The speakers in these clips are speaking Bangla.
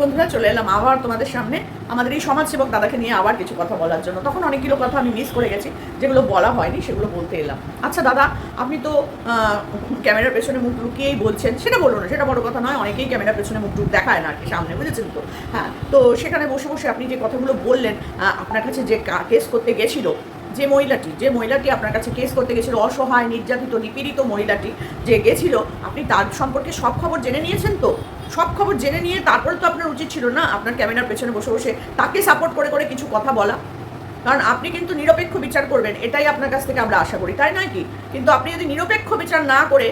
বন্ধুরা, চলে এলাম আবার তোমাদের সামনে। আমাদের এই সমাজসেবক দাদাকে নিয়ে আবার কিছু কথা বলার জন্য। তখন অনেকগুলো কথা আমি মিস করে গেছি, যেগুলো বলা হয়নি সেগুলো বলতে এলাম। আচ্ছা দাদা, আপনি তো ক্যামেরার পেছনে মুখ লুকিয়েই বলছেন। সেটা বলুন না, সেটা বড় কথা নয়, অনেকেই ক্যামেরার পেছনে মুখ টুক দেখায় না আর কি, সামনে, বুঝেছেন তো? হ্যাঁ তো সেখানে বসে বসে আপনি যে কথাগুলো বললেন আপনার কাছে যে কেস করতে গেছিল, যে মহিলাটি যে মহিলাটি আপনার কাছে কেস করতে গেছিল, অসহায়, নির্যাতিত, নিপীড়িত মহিলাটি যে গেছিল, আপনি তার সম্পর্কে সব খবর জেনে নিয়েছেন তো? সব খবর জেনে নিয়ে তারপরে তো আপনার উচিত ছিল না আপনার ক্যামেরার পেছনে বসে বসে তাকে সাপোর্ট করে করে কিছু কথা বলা। কারণ আপনি কিন্তু নিরপেক্ষ বিচার করবেন, এটাই আপনার কাছ থেকে আমরা আশা করি, তাই নয় কি? কিন্তু আপনি যদি নিরপেক্ষ বিচার না করে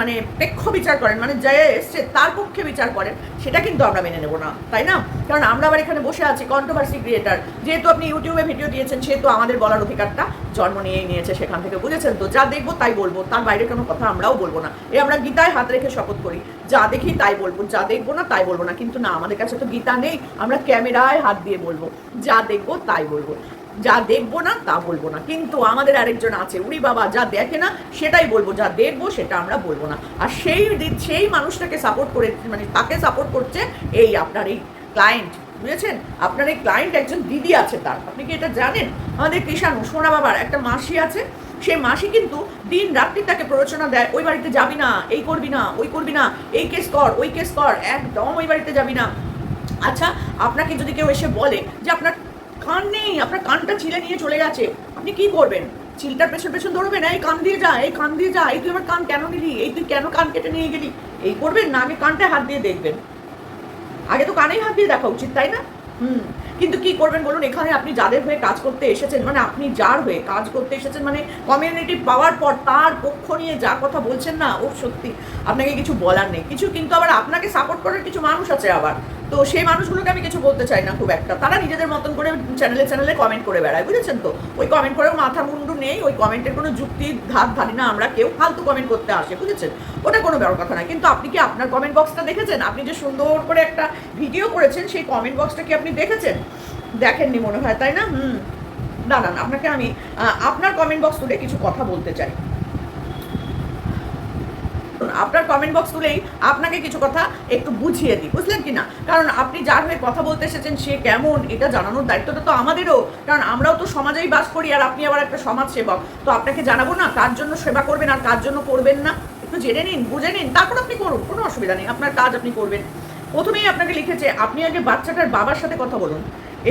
মানে পেক্ষ বিচার করেন মানে যে এসছে তার পক্ষে বিচার করেন, সেটা কিন্তু আমরা মেনে নেব না, তাই না? কারণ আমরা আবার এখানে বসে আছি কন্ট্রোভার্সি ক্রিয়েটার যেহেতু আপনি ইউটিউবে ভিডিও দিয়েছেন, সেহেতু আমাদের বলার অধিকারটা জন্ম নিয়েই নিয়েছে, সেখান থেকে বুঝেছেন তো, যা দেখব তাই বলব, তার বাইরে কোনো কথা আমরাও বলব না। এই আমরা গীতায় হাত রেখে শপথ করি যা দেখি তাই বলব, যা দেখব না তাই বলব না। কিন্তু না, আমাদের কাছে তো গীতা নেই, আমরা ক্যামেরায় হাত দিয়ে বলব, যা দেখব তাই বলব। যা দেখব না তা বলব না। কিন্তু আমাদের আরেকজন আছে উনি বাবা, যা দেখে না সেটাই বলব, যা দেখব সেটা আমরা বলব না। আর সেই সেই মানুষটাকে সাপোর্ট করে মানে তাকে সাপোর্ট করছে এই আপনার এই ক্লায়েন্ট বুঝেছেন আপনার এই ক্লায়েন্ট একজন দিদি আছে তার। আপনি কি এটা জানেন? আমাদের কৃষাণু, সোনা বাবার একটা মাসি আছে। সেই মাসি কিন্তু দিন রাত্রি তাকে প্ররোচনা দেয়, ওই বাড়িতে যাবি না, এই করবি না, ওই করবি না, এই কেস কর, ওই কেস কর। একদম ওই বাড়িতে যাবি না। আচ্ছা আপনাকে যদি কেউ এসে বলে যে আপনার কান নেই, আপনার কানটা ছিলে নিয়ে চলে গেছে, আপনি কি করবেন? চিলটার পেছন পেছন ধরবে না এই কান দিয়ে যা, এই কান দিয়ে যা, এই তুই আমার কান কেন নিলি? এই তুই কেন কান কেটে নিয়ে গেলি? এই করবেন না, আগে কানটা হাত দিয়ে দেখবেন। আগে তো কানেই হাত দিয়ে দেখা উচিত, তাই না? হুম। কিন্তু কি করবেন বলুন? এখানে আপনি যাদের হয়ে কাজ করতে এসেছেন মানে আপনি যার হয়ে কাজ করতে এসেছেন মানে কমিউনিটি পাওয়ার পর তার পক্ষ নিয়ে যা কথা বলছেন না, ও সত্যি। আপনাকে কিছু বলার নেই। কিছু কিন্তু আবার আপনাকে সাপোর্ট করার কিছু মানুষ আছে আবার। তো সেই মানুষগুলোকে আমি কিছু বলতে চাই না খুব একটা। তারা নিজেদের মতন করে চ্যানেলে চ্যানেলে কমেন্ট করে বেড়ায়, বুঝেছেন তো? ওই কমেন্ট করেও মাথা মুন্ডু নেই, ওই কমেন্টের কোনো যুক্তি, ধার ধারি না আমরা, কেউ ফালতু কমেন্ট করতে আসে, বুঝেছেন? ওটা কোনো বড় কথা না। কিন্তু আপনি কি আপনার কমেন্ট বক্সটা দেখেছেন? আপনি যে সুন্দর করে একটা ভিডিও করেছেন, সেই কমেন্ট বক্সটা কি আপনি দেখেছেন? দেখেননি মনে হয়, তাই না? হুম। না না আপনাকে আমি আপনার কমেন্ট বক্স তুলে কিছু কথা বলতে চাই। আপনার কমেন্ট বক্স তুলেই আপনাকে কিছু কথা একটু বুঝিয়ে দিই। বুঝলেন কি না? কারণ আপনি যার হয়ে কথা বলতে এসেছেন, সে কেমন? এটা জানানোর দায়িত্বটা তো আমাদেরও। কারণ আমরাও তো সমাজেই বাস করি আর আপনি আবার একটা সমাজ সেবক তো আপনাকে জানাব না কার জন্য সেবা করবেন আর কার জন্য করবেন না? একটু জেনে নিন, বুঝে নিন, তারপর আপনি করুন, কোনো অসুবিধা নেই। আপনার কাজ আপনি করবেন। প্রথমেই আপনাকে লিখেছে আপনি আগে বাচ্চাটার বাবার সাথে কথা বলুন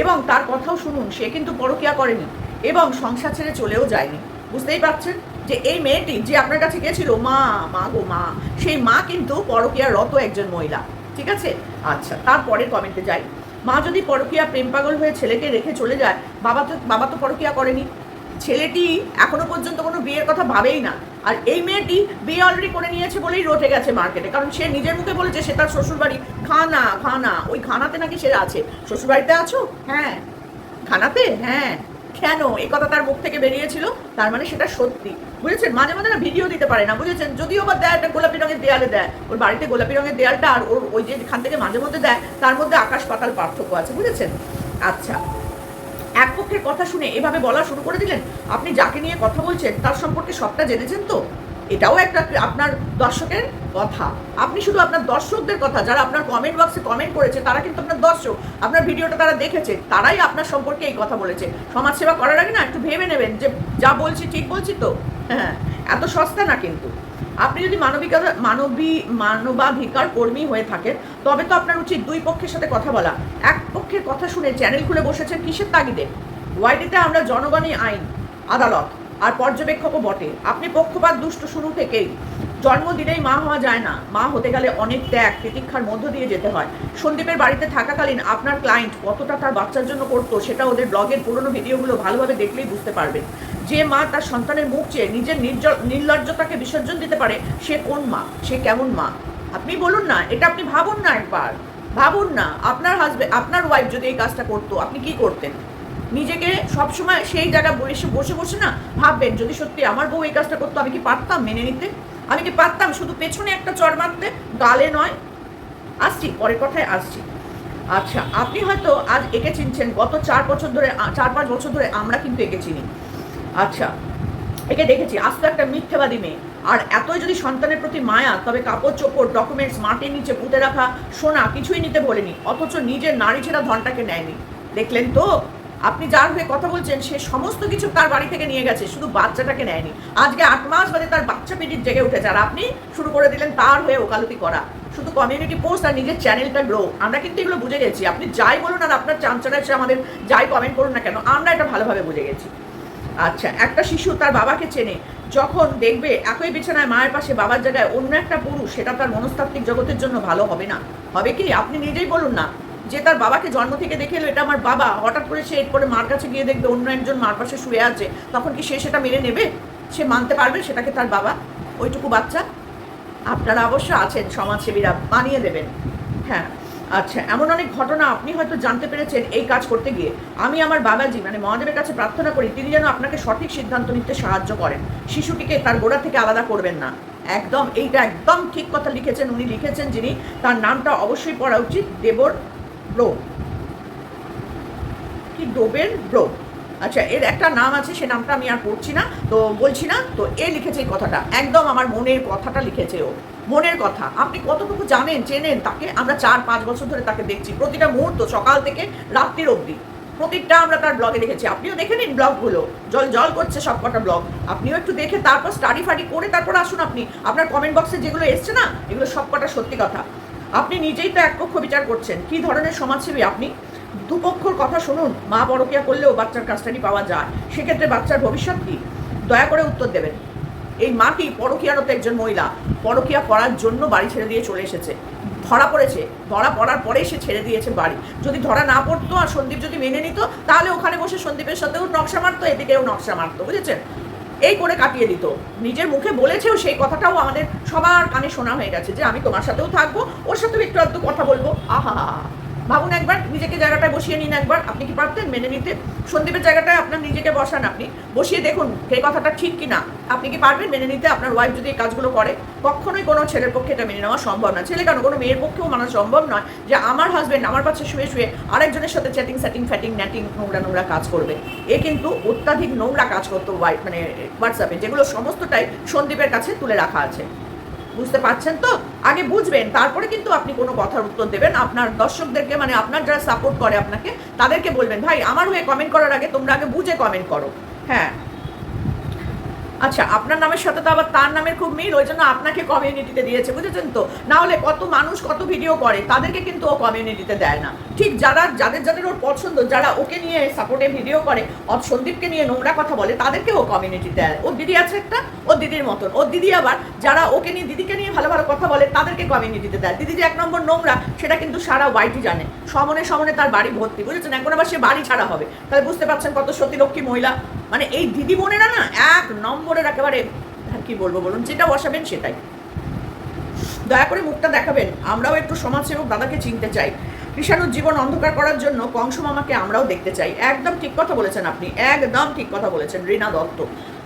এবং তার কথাও শুনুন, সে কিন্তু পরকিয়া করেনি এবং সংসার ছেড়ে চলেও যায়নি। বুঝতেই পারছেন? যে এই মেয়েটি যে আপনার কাছে গেছিল মা মা গো, মা। সেই মা কিন্তু পরকিয়া রত একজন মহিলা, ঠিক আছে? আচ্ছা তারপরের কমেন্টে যাই। মা যদি পরকিয়া প্রেম পাগল হয়ে ছেলেকে রেখে চলে যায়, বাবা তো বাবা তো পরকিয়া করেনি। ছেলেটি এখনও পর্যন্ত কোনো বিয়ের কথা ভাবেই না। আর এই মেয়েটি বিয়ে অলরেডি করে নিয়েছে বলেই রটে গেছে মার্কেটে কারণ সে নিজের মুখে বলেছে সে তার শ্বশুরবাড়ি। খানা খানা। ওই খানাতে নাকি সে আছে। শ্বশুরবাড়িতে আছো? হ্যাঁ। খানাতে? হ্যাঁ। কেন এই কথা তার মুখ থেকে বেরিয়েছিল? তার মানে সেটা সত্যি। বুঝেছেন? মাঝে মাঝে না ভিডিও দিতে পারে না, বুঝেছেন? যদিও বা দেয় একটা গোলাপি রঙের দেয়ালে দেয়। ওর বাড়িতে গোলাপি রঙের দেয়ালটা আর ওর ওই যেখান থেকে মাঝে মধ্যে দেয়, তার মধ্যে আকাশ পাতাল পার্থক্য আছে, বুঝেছেন? আচ্ছা। এক পক্ষের কথা শুনে এভাবে বলা শুরু করে দিলেন? আপনি যাকে নিয়ে কথা বলছেন, তার সম্পর্কে সবটা জেনেছেন তো? এটাও একটা আপনার দর্শকের কথা। আপনি শুধু আপনার দর্শকদের কথা, যারা আপনার কমেন্ট বক্সে কমেন্ট করেছে, তারা কিন্তু আপনার দর্শক। আপনার ভিডিওটা তারা দেখেছে, তারাই আপনার সম্পর্কে এই কথা বলেছে। সমাজসেবা করার আগে না একটু ভেবে নেবেন যে যা বলছি ঠিক বলছি তো? হ্যাঁ এত সস্তা না কিন্তু। আপনি যদি মানবিকতা, মানবী, মানবাধিকার কর্মী হয়ে থাকেন, তবে তো আপনার উচিত দুই পক্ষের সাথে কথা বলা। এক পক্ষের কথা শুনে চ্যানেল খুলে বসেছেন কিসের তাগিদে? ওয়াইডিতে আমরা জনগণই আইন, আদালত। আর পর্যবেক্ষকও বটে। আপনি পক্ষপাত দুষ্ট শুরু থেকেই। জন্ম দিলেই মা হওয়া যায় না। মা হতে গেলে অনেক ত্যাগ প্রতীক্ষার মধ্য দিয়ে যেতে হয়। সন্দীপের বাড়িতে থাকাকালীন আপনার ক্লায়েন্ট কতটা তার বাচ্চার জন্য করতো সেটা ওদের ব্লগের পুরনো ভিডিওগুলো ভালোভাবে দেখলেই বুঝতে পারবেন যে মা তার সন্তানের মুখ চেয়ে নিজের নির্জ- নির্লজ্জতাকে বিসর্জন দিতে পারে, সে কোন মা? সে কেমন মা? আপনি বলুন না, এটা আপনি ভাবুন না একবার। ভাবুন না, আপনার হাজবেন্ড আপনার ওয়াইফ যদি এই কাজটা করতো, আপনি কি করতেন? নিজেকে সবসময় সেই জায়গায় বসে বসে বসে না ভাববেন, যদি সত্যি আমার বউ এই কাজটা করতো, আমি কি পারতাম মেনে নিতে? আমি কি পারতাম শুধু পেছনে একটা চড় মারতে? গালে নয়। আসছি, পরের কথায় আসছি। আচ্ছা আপনি হয়তো আজ একে চিনছেন, গত চার বছর ধরে চার পাঁচ বছর ধরে আমরা কিন্তু একে চিনি। আচ্ছা একে দেখেছি, আস্ত একটা মিথ্যেবাদী মেয়ে। আর এতই যদি সন্তানের প্রতি মায়া, তবে কাপড়, চোপড় ডকুমেন্টস মাটির নিচে পুঁতে রাখা, সোনা কিছুই নিতে বলেনি, অথচ নিজের নারী ছেড়া ধনটাকে নেয়নি। দেখলেন তো? আপনি যার হয়ে কথা বলছেন, সে সমস্ত কিছু তার বাড়ি থেকে নিয়ে গেছে, শুধু বাচ্চাটাকে নেয়নি। আজকে আট মাস বাদে তার বাচ্চা পিটির জেগে উঠেছে, আর আপনি শুরু করে দিলেন তার হয়ে ওকালতি করা। শুধু কমিউনিটি পোস্ট আর নিজের চ্যানেলটা গ্রো আমরা কিন্তু এগুলো বুঝে গেছি। আপনি যাই বলুন আর আপনার চাঞ্চারা এসে আমাদের যাই কমেন্ট করুন না কেন, আমরা এটা ভালোভাবে বুঝে গেছি। আচ্ছা একটা শিশু তার বাবাকে চেনে, যখন দেখবে একই বিছানায় মায়ের পাশে বাবার জায়গায় অন্য একটা পুরুষ, সেটা তার মনস্তাত্ত্বিক জগতের জন্য ভালো হবে না। হবে কি? আপনি নিজেই বলুন না। যে তার বাবাকে জন্ম থেকে দেখে এলো, এটা আমার বাবা। হঠাৎ করে সে এরপরে মার কাছে গিয়ে দেখবে অন্য একজন মার পাশে শুয়ে আছে। তখন কি সে সেটা মেনে নেবে? সে মানতে পারবে, সেটাকে তার বাবা, ওইটুকু বাচ্চা। আপনারা অবশ্য আছেন সমাজসেবীরা বানিয়ে দেবেন হ্যাঁ আচ্ছা এমন অনেক ঘটনা আপনি হয়তো জানতে পেরেছেন এই কাজ করতে গিয়ে। আমি আমার বাবাজি মানে মহাদেবের কাছে প্রার্থনা করি, তিনি যেন আপনাকে সঠিক সিদ্ধান্ত নিতে সাহায্য করেন। শিশুটিকে তার গোড়া থেকে আলাদা করবেন না। একদম, এইটা একদম ঠিক কথা লিখেছেন উনি, লিখেছেন যিনি। তার নামটা অবশ্যই পড়া উচিত, দেবর ব্রো। কি ডোবের ব্রো? আচ্ছা এর একটা নাম আছে, সে নামটা আমি আর পড়ছি না, তো বলছি না, তো এ লিখেছে এই কথাটা। একদম আমার মনের কথাটা লিখেছে ও। মনের কথা। আপনি কতটুকু জানেন, চেনেন, তাকে আমরা চার, পাঁচ বছর ধরে তাকে দেখছি। প্রতিটা মুহূর্ত, সকাল থেকে রাত্রির অবধি। প্রতিটা আমরা তার ব্লগে দেখেছি। আপনিও দেখে নিন ব্লগগুলো জল জল করছে সব কটা ব্লগ আপনিও একটু দেখে তারপর স্টাডি ফাডি করে তারপর আসুন আপনি। আপনার কমেন্ট বক্সে যেগুলো এসছে না, এগুলো সব কটা সত্যি কথা। আপনি নিজেই তো এক পক্ষ বিচার করছেন। কি ধরনের সমাজসেবী আপনি? দুপক্ষর কথা শুনুন, মা পরকিয়া করলেও বাচ্চার কাস্টাডি পাওয়া যায়। সেক্ষেত্রে বাচ্চার ভবিষ্যৎ কি? দয়া করে উত্তর দেবেন। এই মাটি পরকিয়ারত একজন মহিলা? পরকিয়া করার জন্য বাড়ি ছেড়ে দিয়ে চলে এসেছে। ধরা পড়েছে। ধরা পড়ার পরেই সে ছেড়ে দিয়েছে বাড়ি। যদি ধরা না পড়তো আর সন্দীপ যদি মেনে নিত, তাহলে ওখানে বসে সন্দীপের সাথেও নকশা মারতো, এদিকেও নকশা মারতো, বুঝেছেন? এই করে কাটিয়ে দিত। নিজের মুখে বলেছেও সেই কথাটাও আমাদের সবার কানে শোনা হয়ে গেছে যে আমি তোমার সাথেও থাকব, ওর সাথেও একটু আধটু কথা বলব। আহা ভাবুন একবার, নিজেকে জায়গাটায় বসিয়ে নিন একবার। আপনি কি পারতেন মেনে নিতে? সন্দীপের জায়গাটায় আপনার নিজেকে বসান আপনি। বসিয়ে দেখুন এই কথাটা ঠিক কি না আপনি কি পারবেন মেনে নিতে? আপনার ওয়াইফ যদি এই কাজগুলো করে, কখনোই কোনো ছেলের পক্ষে এটা মেনে নেওয়া সম্ভব না। ছেলে কেন? কোনো মেয়ের পক্ষেও মানা সম্ভব নয় যে আমার হাজবেন্ড আমার পাশে শুয়ে শুয়ে আরেকজনের সাথে চ্যাটিং স্যাটিং ফ্যাটিং ন্যাটিং নোংরা নোংরা কাজ করবে। এ কিন্তু অত্যাধিক নোংরা কাজ করতো ওয়াইফ মানে হোয়াটসঅ্যাপে যেগুলো সমস্তটাই সন্দীপের কাছে তুলে রাখা আছে। বুঝতে পারছেন তো? আগে বুঝবেন, তারপরে কিন্তু আপনি কোনো কথার উত্তর দেবেন। আপনার দর্শকদেরকে মানে আপনার যারা সাপোর্ট করে আপনাকে, তাদেরকে বলবেন, ভাই, আমার হয়ে কমেন্ট করার আগে তোমরা আগে বুঝে কমেন্ট করো। হ্যাঁ। আচ্ছা আপনার নামের সাথে তো আবার তার নামের খুব মিল, ওই জন্য আপনাকে কমিউনিটিতে দিয়েছে, বুঝেছেন তো? না হলে কত মানুষ কত ভিডিও করে, তাদেরকে কিন্তু ও কমিউনিটিতে দেয় না। ঠিক যারা, যাদের যাদের ওর পছন্দ, যারা ওকে নিয়ে সাপোর্টে ভিডিও করে, অত সন্দীপকে নিয়ে নোংরা কথা বলে, তাদেরকে ও কমিউনিটি দেয়। ওর দিদি আছে একটা, ওর দিদির মতন। ওর দিদি আবার, যারা ওকে নিয়ে, দিদিকে নিয়ে ভালো ভালো কথা বলে, তাদেরকে কমিউনিটিতে দেয়। দিদি যে এক নম্বর নোংরা, সেটা কিন্তু সারা ওয়াইটি জানে। সমনে সমনে তার বাড়ি ভর্তি, বুঝেছেন? এখন আবার সে বাড়ি ছাড়া হবে। তাহলে বুঝতে পারছেন কত সতীলক্ষ্মী মহিলা। মানে এই দিদি বোনেরা না এক নম্বরের একেবারে কি বলব বলুন, যেটা বসাবেন সেটাই। দয়া করে মুখটা দেখাবেন, আমরাও একটু সমাজসেবক দাদাকে চিনতে চাই। কৃষাণুর জীবন অন্ধকার করার জন্য কংস মামাকে আমরাও দেখতে চাই। একদম ঠিক কথা বলেছেন আপনি, একদম ঠিক কথা বলেছেন, রীনা দত্ত।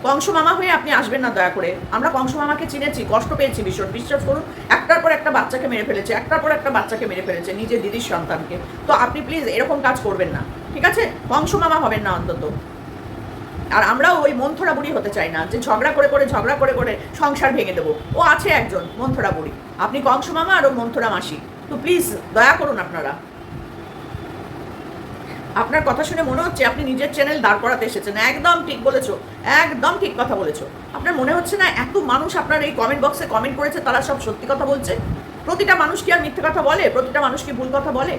কংস মামা হয়ে আপনি আসবেন না দয়া করে। আমরা কংস মামাকে চিনেছি, কষ্ট পেয়েছি ভীষণ। বিশ্বাস করুন, একটার পর একটা বাচ্চাকে মেরে ফেলেছে, একটার পর একটা বাচ্চাকে মেরে ফেলেছে নিজের দিদির সন্তানকে। তো আপনি প্লিজ এরকম কাজ করবেন না, ঠিক আছে? কংস মামা হবেন না অন্তত। আর আমরাও ওই মন্থরা বুড়ি হতে চাই না, যে ঝগড়া করে করে, ঝগড়া করে করে সংসার ভেঙে দেবো। ও আছে একজন, মন্থরা বুড়ি। আপনি কংস মামা আর ও মন্থরা মাসি। তো প্লিজ দয়া করুন আপনারা। আপনার কথা শুনে মনে হচ্ছে আপনি নিজের চ্যানেল দাঁড় করাতে এসেছেন। একদম ঠিক বলেছ, একদম ঠিক কথা বলেছ। আপনার মনে হচ্ছে না এত মানুষ আপনার এই কমেন্ট বক্সে কমেন্ট করেছে, তারা সব সত্যি কথা বলছে? প্রতিটা মানুষ কি আর মিথ্যে কথা বলে? প্রতিটা মানুষ কি ভুল কথা বলে?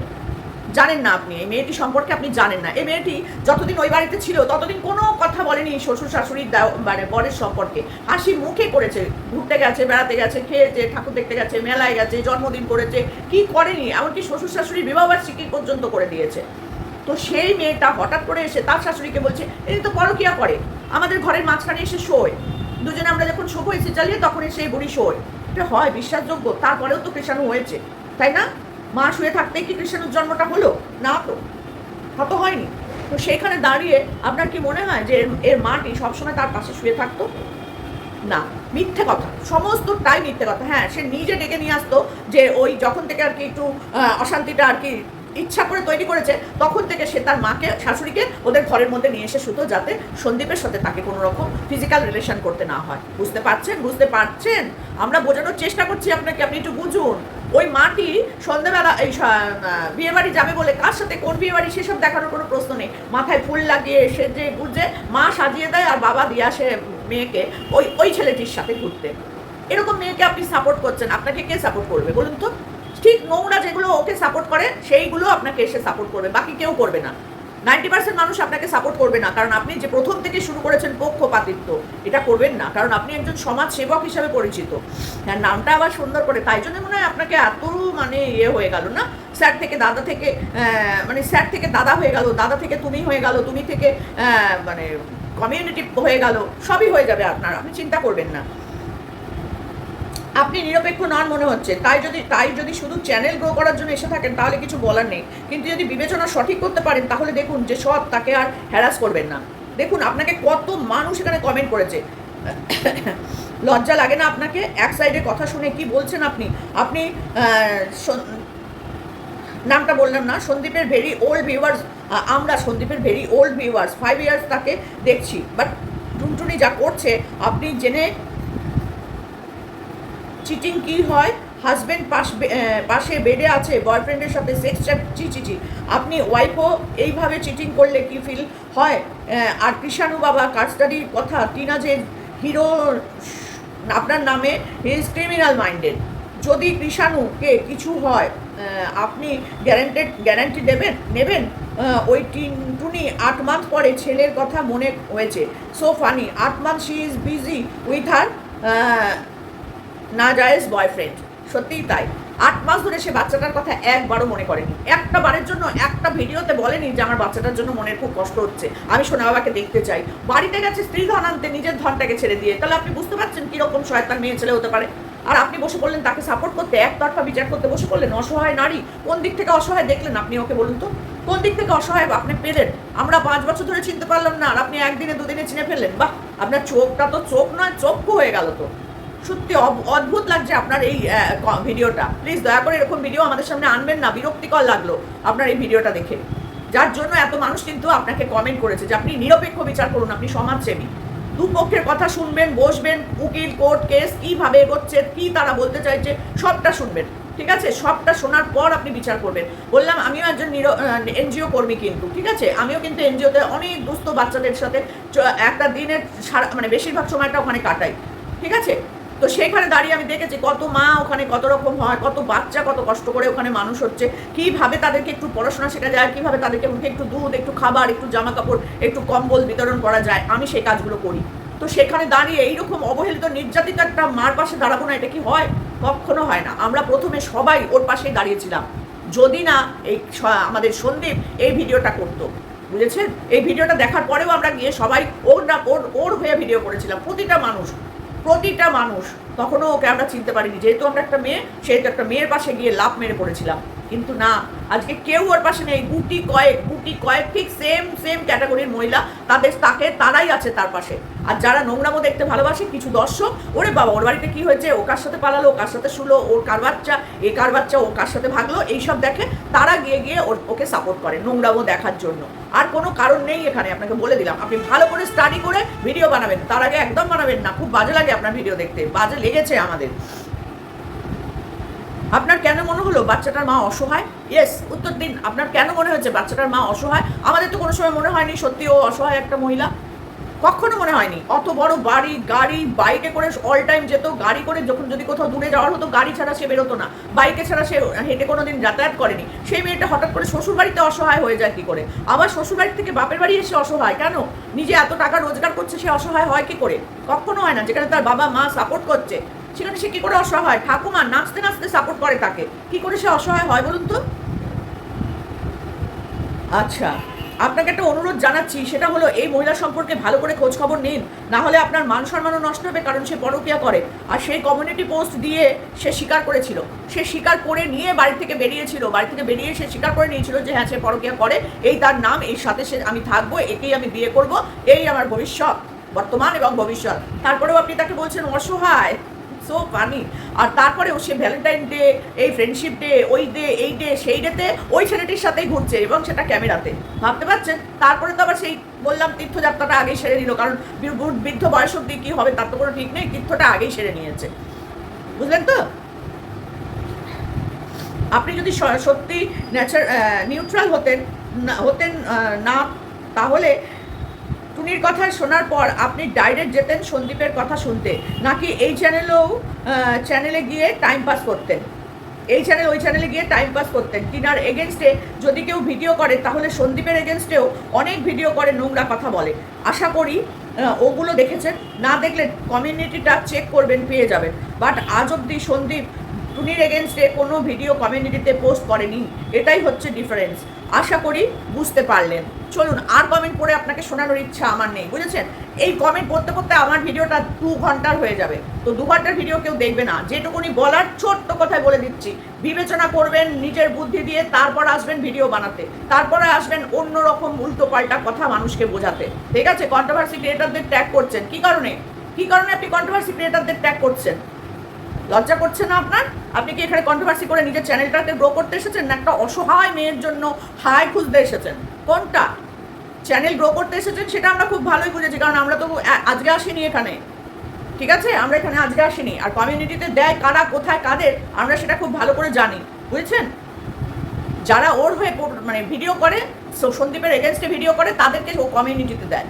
জানেন না আপনি, এই মেয়েটি সম্পর্কে আপনি জানেন না। এই মেয়েটি যতদিন ওই বাড়িতে ছিল, ততদিন কোনো কথা বলেনি শ্বশুর শাশুড়ির মানে বরের সম্পর্কে। হাসি মুখে করেছে, ঘুরতে গেছে, বেড়াতে গেছে, খেয়েছে, ঠাকুর দেখতে গেছে, মেলায় গেছে, জন্মদিন করেছে, কি করেনি, এমনকি শ্বশুর শাশুড়ির বিবাহবার্ষিকী পর্যন্ত করে দিয়েছে। তো সেই মেয়েটা হঠাৎ করে এসে তার শাশুড়িকে বলছে এই তো পরকিয়া করে, আমাদের ঘরের মাঝখানে এসে শোয়। দুজনে আমরা যখন শোবো এসে চালিয়ে তখন এসে বুড়ি শোয়। এটা হয় বিশ্বাসযোগ্য, তারপরেও তো কৃষাণু হয়েছে, তাই না? মা শুয়ে থাকতেই কি কৃষাণুর জন্মটা হলো? না তো। হত হয়নি। তো সেইখানে দাঁড়িয়ে আপনার কি মনে হয় যে এর- মাটি সবসময় তার পাশে শুয়ে থাকতো? না। মিথ্যে কথা। সমস্তটাই মিথ্যে কথা। হ্যাঁ সে নিজে ডেকে নিয়ে আসতো যে ওই যখন থেকে আর কি একটু অশান্তিটা আর কি ইচ্ছা করে তৈরি করেছে, তখন থেকে সে তার মাকে, শাশুড়িকে ওদের ঘরের মধ্যে নিয়ে এসে শুতো যাতে সন্দীপের সাথে তাকে কোনো রকম ফিজিক্যাল রিলেশন করতে না হয়। বুঝতে পারছেন? বুঝতে পারছেন? আমরা বোঝানোর চেষ্টা করছি আপনাকে। আপনি একটু বুঝুন। ওই মাটি সন্ধ্যেবেলা এই বিয়ে বাড়ি যাবে বলে কার সাথে কোন বিয়ে বাড়ি সেসব দেখানোর কোনো প্রশ্ন নেই। মাথায় ফুল লাগিয়ে সেজে গুজে মা সাজিয়ে দেয় আর বাবা দিয়ে আসে মেয়েকে ওই ওই ছেলেটির সাথে ঘুরতে। এরকম মেয়েকে আপনি সাপোর্ট করছেন, আপনাকে কে সাপোর্ট করবে বলুন তো? ঠিক নোংরা যেগুলো ওকে সাপোর্ট করে, সেইগুলো আপনাকে এসে সাপোর্ট করবে, বাকি কেউ করবে না। নাইনটি পার্সেন্ট মানুষ আপনাকে সাপোর্ট করবে না, কারণ আপনি যে প্রথম থেকে শুরু করেছেন পক্ষপাতিত্ব, এটা করবেন না, কারণ আপনি একজন সমাজ সেবক হিসাবে পরিচিত। হ্যাঁ নামটা আবার সুন্দর করে, তাই জন্য মনে হয় আপনাকে এত মানে ইয়ে হয়ে গেল না? স্যার থেকে দাদা থেকে মানে স্যার থেকে দাদা হয়ে গেল, দাদা থেকে তুমি হয়ে গেল, তুমি থেকে মানে কমিউনিটি হয়ে গেল, সবই হয়ে যাবে আপনার, আপনি চিন্তা করবেন না। আপনি নিরপেক্ষ নন মনে হচ্ছে। তাই যদি তাই যদি শুধু চ্যানেল গ্রো করার জন্য এসে থাকেন, তাহলে কিছু বলার নেই। কিন্তু যদি বিবেচনা সঠিক করতে পারেন, তাহলে দেখুন যে সৎ তাকে আর হ্যারাস করবেন না। দেখুন, আপনাকে কত মানুষ এখানে কমেন্ট করেছে। লজ্জা লাগে না আপনাকে? এক সাইডে কথা শুনে কি বলছেন আপনি? আপনি নামটা বললাম না, সন্দীপের ভেরি ওল্ড ভিউয়ার্স আমরা সন্দীপের very old viewers five years তাকে দেখছি। বাট টুনটুনি যা করছে, আপনি জেনে চিটিং কি হয়? হাজবেন্ড পাশ পাশে বেডে আছে বয়ফ্রেন্ডের সাথে সেক্স চি চি চি আপনি ওয়াইফও এইভাবে চিটিং করলে কি ফিল হয়? আর কৃষাণু বাবা কাস্টাডির কথা, টিনা যে হিরো আপনার নামে ইজ ক্রিমিনাল মাইন্ডেড যদি কৃষাণুকে কিছু হয় আপনি গ্যারান্টেড গ্যারান্টি দেবেন? নেবেন? ওই টিনটুনি আট মান্থ পরে ছেলের কথা মনে হয়েছে। সো ফানি আট month she is busy with her না জায়েজ বয়ফ্রেন্ড সত্যিই তাই। আট মাস ধরে সে বাচ্চাটার কথা একবারও মনে করেনি। একটা বারের জন্য একটা ভিডিওতে বলেনি যে আমার বাচ্চাটার জন্য মনের খুব কষ্ট হচ্ছে। আমি সোনা বাবাকে দেখতে চাই। বাড়িতে গেছে, স্ত্রী ধন আনতে, নিজের ধনটাকে ছেড়ে দিয়ে। তাহলে আপনি বুঝতে পারছেন কীরকম শয়তান মেয়ে ছেলে হতে পারে। আর আপনি বসে পড়লেন তাকে সাপোর্ট করতে, একতরফা বিচার করতে। বসে পড়লেন অসহায় নারী। কোন দিক থেকে অসহায় দেখলেন আপনি ওকে বলুন তো? কোন দিক থেকে অসহায় আপনি পেলেন? আমরা পাঁচ বছর ধরে চিনতে পারলাম না। আর আপনি একদিনে দুদিনে চিনে ফেললেন। বাহ! আপনার চোখটা তো চোখ নয়, চক্ষু হয়ে গেল তো। সত্যি অদ্ভুত লাগছে আপনার এই ভিডিওটা। প্লিজ দয়া করে এরকম ভিডিও আমাদের সামনে আনবেন না, বিরক্তিকর লাগল আপনার এই ভিডিওটা দেখে। যার জন্য এত মানুষ কিন্তু আপনাকে কমেন্ট করেছে যে আপনি নিরপেক্ষ বিচার করুন, আপনি সমাজসেবী। দুপক্ষের কথা শুনবেন, বসবেন, উকিল, কোর্ট কেস, কীভাবে এগোচ্ছে, কি তারা বলতে চাইছে, সবটা শুনবেন। ঠিক আছে? সবটা শোনার পর আপনি বিচার করবেন। বললাম, আমিও একজন এনজিও কর্মী কিন্তু, ঠিক আছে? আমিও কিন্তু এনজিওতে অনেক দুস্থ বাচ্চাদের সাথে একটা দিনের সারা মানে বেশিরভাগ সময়টা ওখানে কাটাই। ঠিক আছে? তো সেখানে দাঁড়িয়ে আমি দেখেছি কত মা ওখানে কত রকম হয়, কত বাচ্চা কত কষ্ট করে ওখানে মানুষ হচ্ছে। কীভাবে তাদেরকে একটু পড়াশোনা শেখা যায়, কীভাবে তাদেরকে মুখে একটু দুধ, একটু খাবার, একটু জামা কাপড় একটু কম্বল বিতরণ করা যায়, আমি সেই কাজগুলো করি। তো সেখানে দাঁড়িয়ে এইরকম অবহেলিত নির্যাতিত একটা মার পাশে দাঁড়াবো না, এটা কি হয়? কখনো হয় না। আমরা প্রথমে সবাই ওর পাশেই দাঁড়িয়েছিলাম। যদি না এই আমাদের সন্দীপ এই ভিডিওটা করতো, বুঝেছেন? এই ভিডিওটা দেখার পরেও আমরা গিয়ে সবাই ওর না, ওর ওর হয়ে ভিডিও করেছিলাম। প্রতিটা মানুষ প্রতিটা মানুষ তখনও ওকে আমরা চিনতে পারিনি। যেহেতু আমরা একটা মেয়ে, সেহেতু একটা মেয়ের পাশে গিয়ে লাভ মেরে পড়েছিলাম। কিন্তু না, আজকে কেউ ওর পাশে নেই। গুটি কয়েক গুটি কয়েক, ঠিক সেম সেম ক্যাটাগরির মহিলা। তাদের, তাকে, তারাই আছে তার পাশে। আর যারা নোংরামো দেখতে ভালোবাসে, কিছু দর্শক, ওরে বাবা, ওর বাড়িতে কি হয়েছে? ও কার সাথে পালালো? ও কার সাথে শুলো? ওর কার বাচ্চা? এ কার বাচ্চা? ও কার সাথে ভাগলো? এইসব দেখে তারা গিয়ে গিয়ে ওর, ওকে সাপোর্ট করে নোংরামো দেখার জন্য। আর কোনো কারণ নেই এখানে, আপনাকে বলে দিলাম। আপনি ভালো করে স্টাডি করে ভিডিও বানাবেন। তার আগে একদম বানাবেন না। খুব বাজে লাগে আপনার ভিডিও দেখতে। বাজে লেগেছে আমাদের। আপনার কেন মনে হলো বাচ্চাটার মা অসহায়? ইয়েস উত্তর দিন। আপনার কেন মনে হচ্ছে বাচ্চাটার মা অসহায়? আমাদের তো কোনো সময় মনে হয়নি সত্যি ও অসহায় একটা মহিলা। কখনো মনে হয়নি। অত বড় বাড়ি, গাড়ি, বাইকে করে অল টাইম যেত, গাড়ি করে যখন যদি কোথাও দূরে যাওয়ার হতো, গাড়ি ছাড়া সে বেরোতো না। বাইকে ছাড়া সে হেঁটে কোনো দিন যাতায়াত করেনি। সেই মেয়েটা হঠাৎ করে শ্বশুর বাড়িতে অসহায় হয়ে যায় কি করে? আবার শ্বশুর বাড়ি থেকে বাপের বাড়ি এসে অসহায় কেন? নিজে এত টাকা রোজগার করছে, সে অসহায় হয় কি করে? কখনো হয় না, যেখানে তার বাবা মা সাপোর্ট করছে। সেখানে সে কি করে অসহায়? ঠাকুমা নাচতে নাচতে সাপোর্ট করে তাকে। কি করে সে অসহায় হয় বলুন তো? আচ্ছা আপনাকে একটা অনুরোধ জানাচ্ছি, সেটা হলো এই মহিলা সম্পর্কে ভালো করে খোঁজ খবর নিন। না হলে আপনার মান সম্মানও নষ্ট হবে, কারণ সে পরকিয়া করে। আর সেই কমিউনিটি পোস্ট দিয়ে সে স্বীকার করেছিল। সে স্বীকার করে নিয়ে বাড়ি থেকে বেরিয়েছিল। বাড়ি থেকে বেরিয়ে সে স্বীকার করে নিয়েছিল যে হ্যাঁ সে পরকিয়া করে। এই তার নাম, এই সাথে সে, আমি থাকব, একেই আমি বিয়ে করব। এই আমার ভবিষ্যৎ, বর্তমান এবং ভবিষ্যৎ। তারপরেও আপনি তাকে বলছেন, অসহায়। সো ফানি আর তারপরেও সে ভ্যালেন্টাইন ডে এই ফ্রেন্ডশিপ ডে ওই ডে এই ডে সেই ডেতে ওই ছেলেটির সাথেই ঘুরছে এবং সেটা ক্যামেরাতে। ভাবতে পারছেন? তারপরে তো আবার সেই বললাম তীর্থযাত্রাটা আগেই সেরে নিল, কারণ বৃদ্ধ বয়স অব্দি কী হবে তার তো কোনো ঠিক নেই, তীর্থটা আগেই সেরে নিয়েছে। বুঝলেন তো? আপনি যদি সত্যি ন্যাচার নিউট্রাল হতেন হতেন না, তাহলে টুনির কথা শোনার পর আপনি ডাইরেক্ট যেতেন সন্দীপের কথা শুনতে। নাকি এই চ্যানেলেও চ্যানেলে গিয়ে টাইম পাস করতেন? এই চ্যানেল ওই চ্যানেলে গিয়ে টাইম পাস করতেন। টিনার এগেনস্টে যদি কেউ ভিডিও করে, তাহলে সন্দীপের এগেনস্টেও অনেক ভিডিও করে নোংরা কথা বলে। আশা করি ওগুলো দেখেছেন। না দেখলে কমিউনিটিটা চেক করবেন, পেয়ে যাবেন। বাট আজ অবধি সন্দীপ, টুনির এগেনস্টে কোনো ভিডিও কমিউনিটিতে পোস্ট করেনি। এটাই হচ্ছে ডিফারেন্স আশা করি বুঝতে পারলেন। চলুন, আর কমেন্ট পড়ে আপনাকে শোনানোর ইচ্ছা আমার নেই, বুঝেছেন? এই কমেন্ট করতে করতে আমার ভিডিওটা দু ঘণ্টার হয়ে যাবে। তো দু ঘণ্টার ভিডিও কেউ দেখবে না। যেটুকুনি বলার ছোট্ট কথায় বলে দিচ্ছি। বিবেচনা করবেন, নিজের বুদ্ধি দিয়ে তারপর আসবেন ভিডিও বানাতে। তারপরে আসবেন অন্য রকম উল্টো পাল্টা কথা মানুষকে বোঝাতে। ঠিক আছে? কন্ট্রোভার্সি ক্রিয়েটারদের ট্যাগ করছেন। কি কারণে? কি কারণে আপনি কন্ট্রোভার্সি ক্রিয়েটারদের ট্যাগ করছেন? লজ্জা করছে না আপনার? আপনি কি এখানে কন্ট্রোভার্সি করে নিজের চ্যানেলটাকে গ্রো করতে এসেছেন? না একটা অসহায় মেয়ের জন্য হাই খুঁজতে এসেছেন? কোনটা? চ্যানেল গ্রো করতে এসেছেন, সেটা আমরা খুব ভালোই বুঝেছি, কারণ আমরা তো আজকে আসিনি এখানে। ঠিক আছে? আমরা এখানে আজকে আসিনি। আর কমিউনিটিতে দেয় কারা, কোথায়, কাদের, আমরা সেটা খুব ভালো করে জানি। বুঝেছেন? যারা ওর হয়ে মানে ভিডিও করে সন্দীপের এগেনস্টে ভিডিও করে, তাদেরকে ও কমিউনিটিতে দেয়।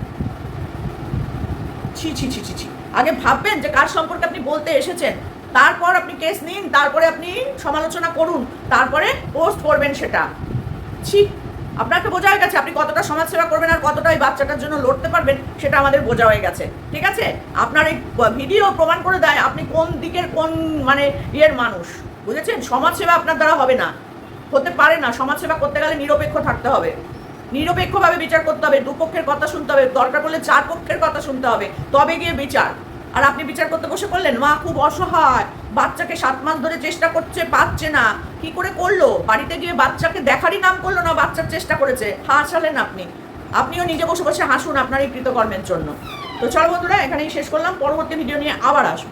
ছি ছি ছি ছি ছি। আগে ভাববেন যে কার সম্পর্কে আপনি বলতে এসেছেন। তারপর আপনি কেস নিন, তারপরে আপনি সমালোচনা করুন, তারপরে পোস্ট করবেন সেটা। ছি আপনাকে বোঝা হয়ে গেছে আপনি কতটা সমাজসেবা করবেন আর কতটা এই বাচ্চাটার জন্য লড়তে পারবেন, সেটা আমাদের বোঝা হয়ে গেছে। ঠিক আছে? আপনার এই ভিডিও প্রমাণ করে দেয় আপনি কোন দিকের কোন মানে ইয়ের মানুষ। বুঝেছেন? সমাজসেবা আপনার দ্বারা হবে না। হতে পারে না। সমাজসেবা করতে গেলে নিরপেক্ষ থাকতে হবে। নিরপেক্ষভাবে বিচার করতে হবে। দুপক্ষের কথা শুনতে হবে। দরকার পড়লে চার পক্ষের কথা শুনতে হবে। তবে গিয়ে বিচার। আর আপনি বিচার করতে বসে করলেন মা, খুব অসহায়। বাচ্চাকে সাত মাস ধরে চেষ্টা করছে, পাচ্ছে না। কি করে করল? বাড়িতে গিয়ে বাচ্চাকে দেখারই নাম করল না, বাচ্চার চেষ্টা করেছে। হাসালেন আপনি। আপনিও নিজে বসে বসে হাসুন আপনার এই কৃতকর্মের জন্য। তো চলো বন্ধুরা, এখানেই শেষ করলাম। পরবর্তী ভিডিও নিয়ে আবার আসব।